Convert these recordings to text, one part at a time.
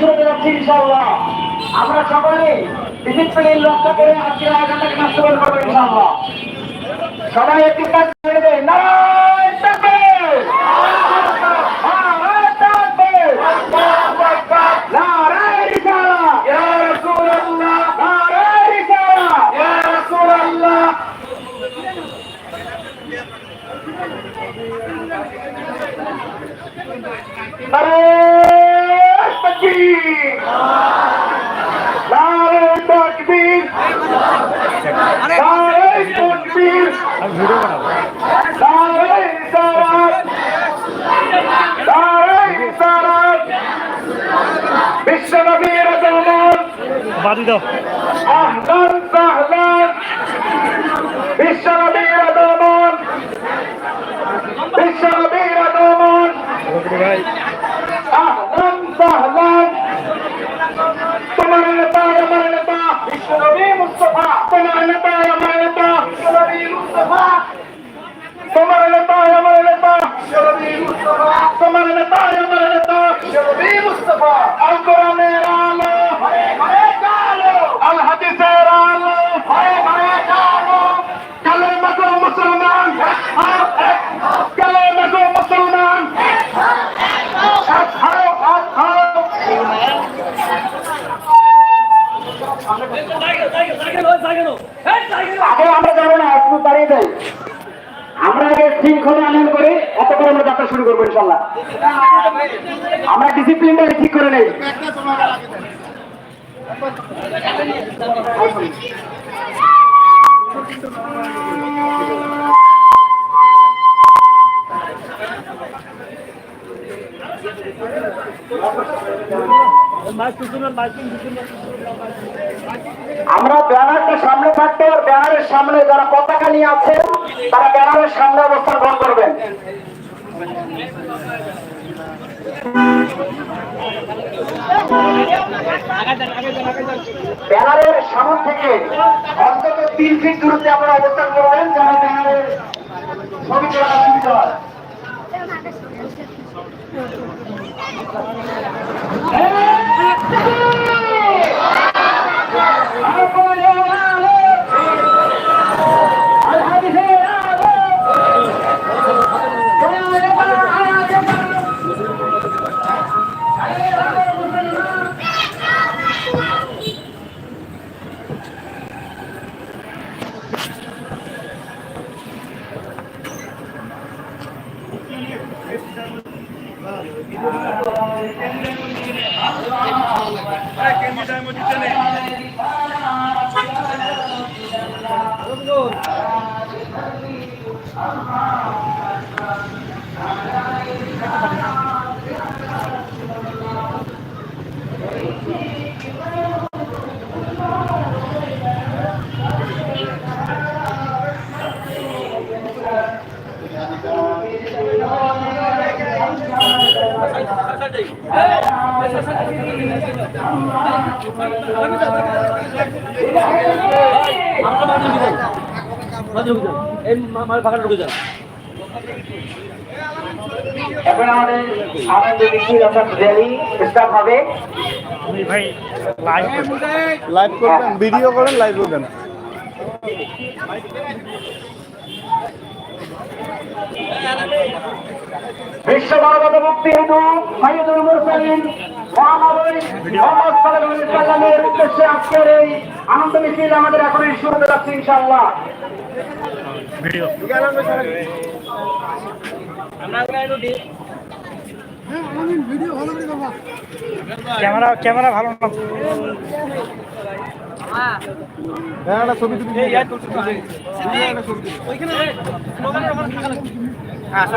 শুরু করে যাচ্ছি ইনশাআল্লাহ। আমরা সকলে ডিসিপ্লিন লক্ষ্য করে আজকের আয়োজনটাকে নষ্ট করব ইনশাআল্লাহ। সবাই একটি কাজ করে দেয় নারায়ণ! বিশ্বনবীর বাদি দাও। আহলান সাহলান বিশ্বনবীর আগমন বিশ্বনবীর আগমন ভাই আহলান সাহলান তোমার নেতা আমার নেতা বিশ্বনবী মুস্তফা তোমার নেতা আমার নেতা বিশ্বনবী মুস্তফা তোমার নেতা আমার নেতা। তোমার নেতা আমার নেতা। মুস্তফা আল কোরআনের আলো। আল হাদিসের আলো। চালো কালেমাতো মুসলমান। মুসলমান এক হাও আগে আমরা যাব না একটু দাঁড়িয়ে যাই আমরা আগে শৃঙ্খলা আনয়ন করে এত করে আমরা যাত্রা শুরু করব ইনশাল্লাহ। আমরা ডিসিপ্লিনটা ঠিক করে নেই। আমরা ব্যানারটা সামনে থাকতে আর ব্যানারের সামনে যারা পতাকা নিয়ে আছে, তারা ব্যানারের সামনে অবস্থান গ্রহণ করবেন। ব্যানারের সামন থেকে অন্তত তিন ফিট দূরত্বে আপনারা অবস্থান করবেন, যেন ব্যানারের ছবি আল্লাহ এখন আমাদের আনন্দ মিছিল অর্থাৎ র্যালি স্টার্ট হবে। ভাই লাইভ লাইভ করবেন ভিডিও করেন লাইভ করবেন। বিশ্ব মানবতা মুক্তি হেতু সাইয়দুল মুরসালিন মহানবী মোহাম্মদ সাল্লাল্লাহু আলাইহি সাল্লামের উদ্দেশ্যে আজকের এই আনন্দ মিছিল আমাদের এখনই শুরু হতে যাচ্ছে ইনশাআল্লাহ। ভিডিও ক্যামেরা ক্যামেরা ভালো না। হ্যাঁ ছবি তুলি। আমাদের আসে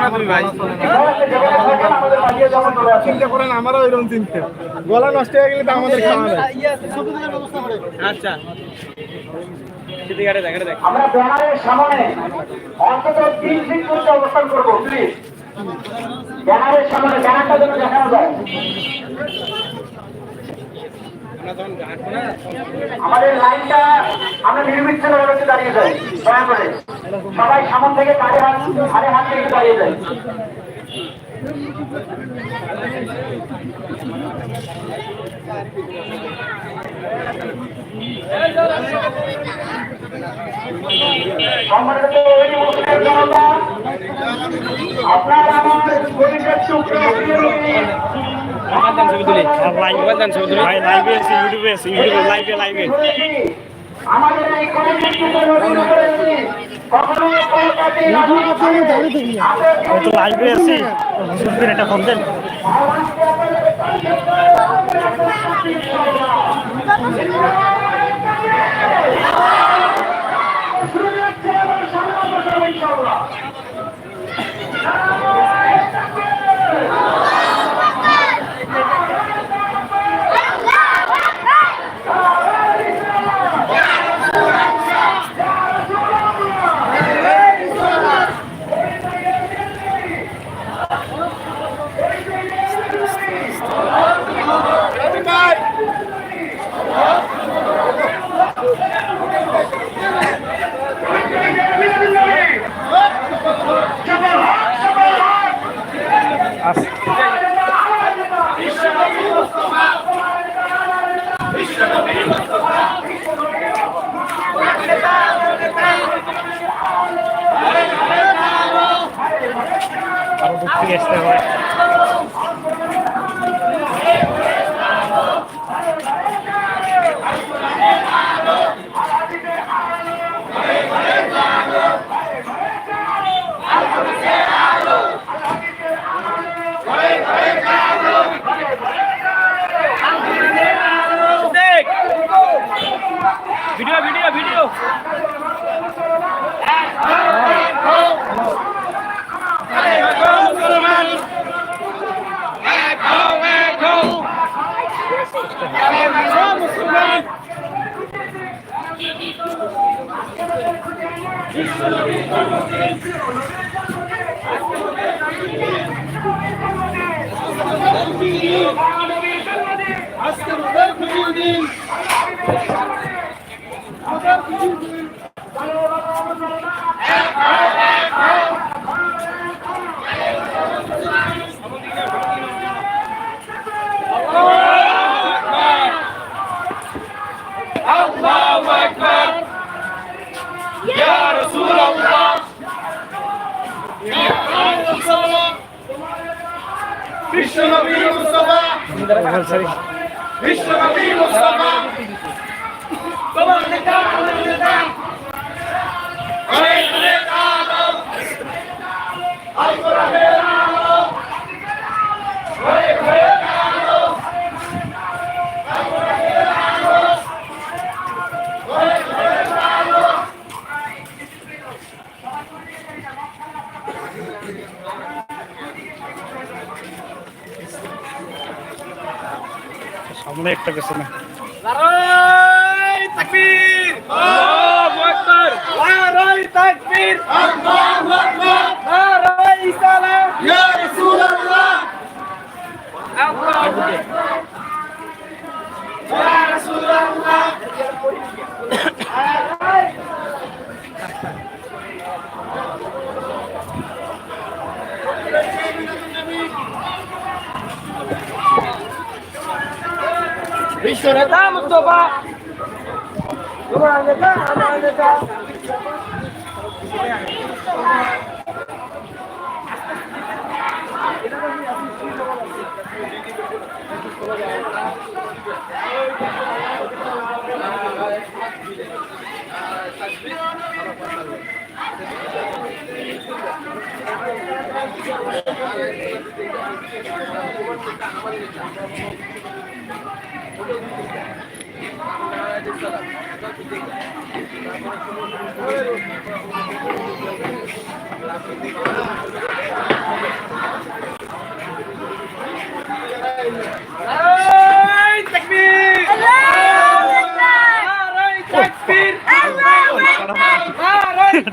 চিন্তা করেন আমারও এরকম চিন্তা। গলা নষ্ট হয়ে গেলে তো আমাদের খাওয়া নেই আমরা ব্যানারের সামনে অন্তত তিন ফিট করতে অবস্থান করব প্লিজ ব্যানারের সামনে ব্যানারটা যেন দেখানো যায়। আমাদের লাইনটা আমরা নির্বিচ্ছিন্ন দাঁড়িয়ে যাই দয়া করে। সবাই সামন থেকে কারে হাত হারে হাত থেকে দাঁড়িয়ে জনতা, আপনার আমার শরীরের টুকরো লাইভ লাইভে ইউটিউবে আছে ইউটিউবে লাইভে লাইভে আমাদের এই কমিটিকে নতুন করেছি। কখনো কলকাতায় তো লাইভে আছি হুজুরদের একটা ফোন দেন। আস- আরও থেকে আসতে হয় ভিডিও ভিডিও ভিডিও। বিশ্বনবী মুস্তাফা সরি বিশ্বনবী মুস্তাফা। তোমার নেতা আমাদের নেতা। অনেক আদম। আল কোরআনের আলো অনেক অনেক আলো আল কোরআনের আলো অনেক অনেক আলো সামনে একটা পেছনে নারায় তাকবীর আল্লাহু আকবার নারায় তাকবীর আল্লাহু আকবার নারায় সালাম ইয়া রাসূলুল্লাহ ইয়া রাসূলুল্লাহ বিশ্ব নেতা মুস্তফা। তোমার নেতা আমার নেতা তাকবীর নারায়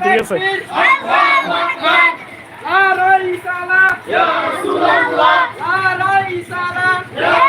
ঠিক আছে। নারায় সালাম ইয়া রাসূলুল্লাহ নারায় সালাম ইয়া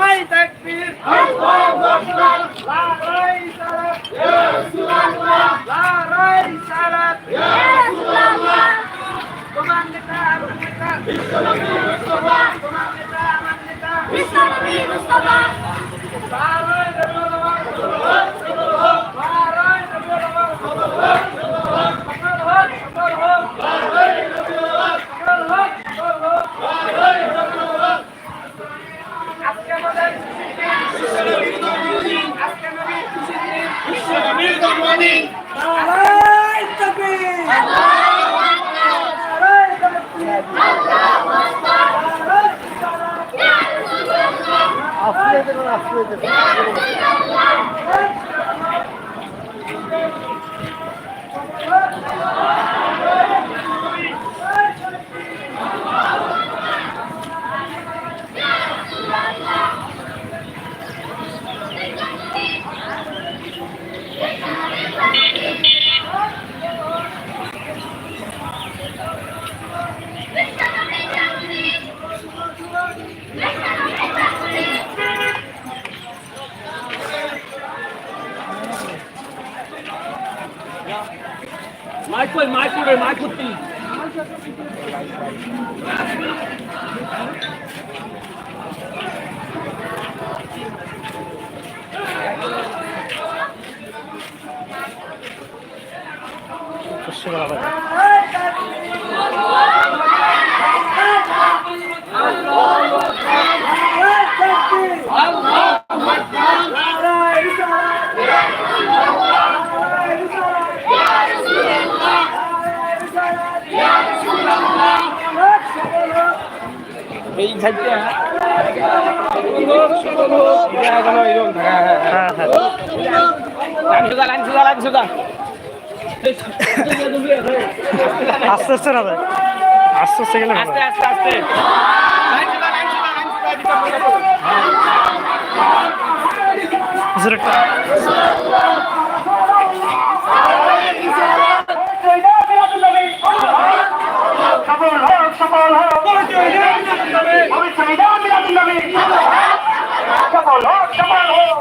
রসুল্লাহ নারাই রসুল্লাহ সফল হোক সফল হোক সফল হোক সফল হোক আজকে আমাদের আজকে নবীর খুশির দিন। নারাই তাকবীর নারাই তাকবীর নারাই সালাত মাইক কই মাইক কই মাইক করতি এই সাইডটা এখনও এরকম থাকা হ্যাঁ হ্যাঁ লাইন সোজা লাইন সোজা লাইন সোজা আস্তে আস্তে না ভাই আস্তে আস্তে গেলে আস্তে আস্তে আস্তে সফল হোক সফল হোক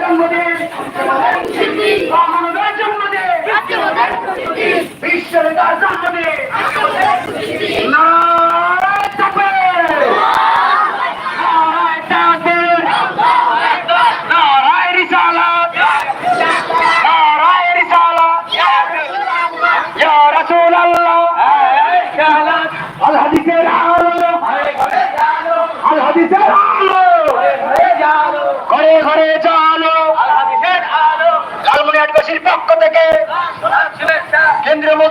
জন্মদিন মানবের জন্মদিন বিশ্বের জন্মদিন নারায় তাকবীর! নারায় তাকবীর! নারায় রিসালাত! নারায় রিসালাত! ইয়া রাসূলাল্লাহ! আল হাদিসের আলো আল হাদিসের আলো ঘরে ঘরে চলো লালমনিহাটবাসীর পক্ষ থেকে কেন্দ্রীয়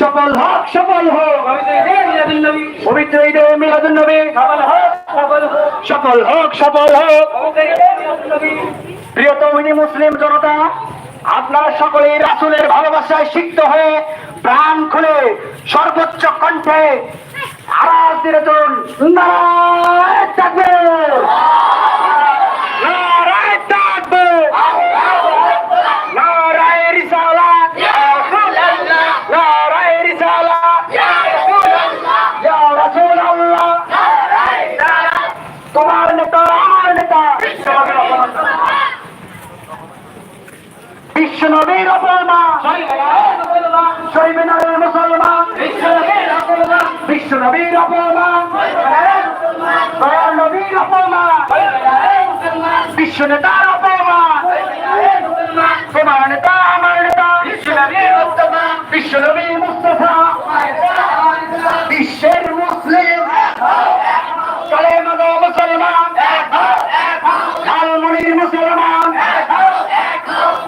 সফল হোক সফল হোক। পবিত্র ঈদে মিলাদুন নবী। সফল হোক সফল হোক। প্রিয়তমিনী মুসলিম জনতা আপনারা সকলেই রাসুলের ভালোবাসায় সিক্ত হয়ে প্রাণ খুলে সর্বোচ্চ কণ্ঠে আওয়াজ দিয়ে চলুন নারায় তাকবীর! নারায় তাকবীর! নারায় রিসালাত! নারায় রিসালাত! ইয়া রাসূলাল্লাহ! তোমার নেতা আমার নেতা বিশ্ব নবীর অপমান শৈবেনারের মুসলমান বিশ্ব নবীর অপমান দয়াল নবীর অপমান বিশ্ব বিশ্ব নেতার অপমান তোমার নেতা আমার নেতা বিশ্বনবী মুস্তফা বিশ্বনবী মুস্তফা বিশ্বের মুসলিম চলে মগো মুসলমান লালমনির মুসলমান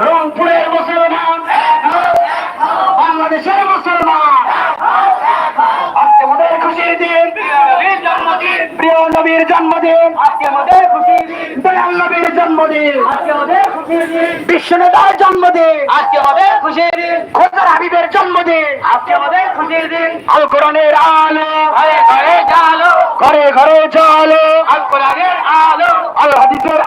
রংপুরের মুসলমান বাংলাদেশের মুসলমান আজকে আমাদের খুশির দিন। প্রিয় নবীর জন্মদিন। আজকে আমাদের দিন। দয়াল নবীর জন্মদিন। আজকে আমাদের দিন। বিশ্ব নেতার জন্মদিন। আজকে আমাদের খুশির দিন। খোদার হাবিবের জন্মদিন। আজকে আমাদের খুশির দিন। আল কোরআনের আলো। ঘরে জালো। ঘরে ঘরে চলো আল কোরআনের আলো। আল হাদিসের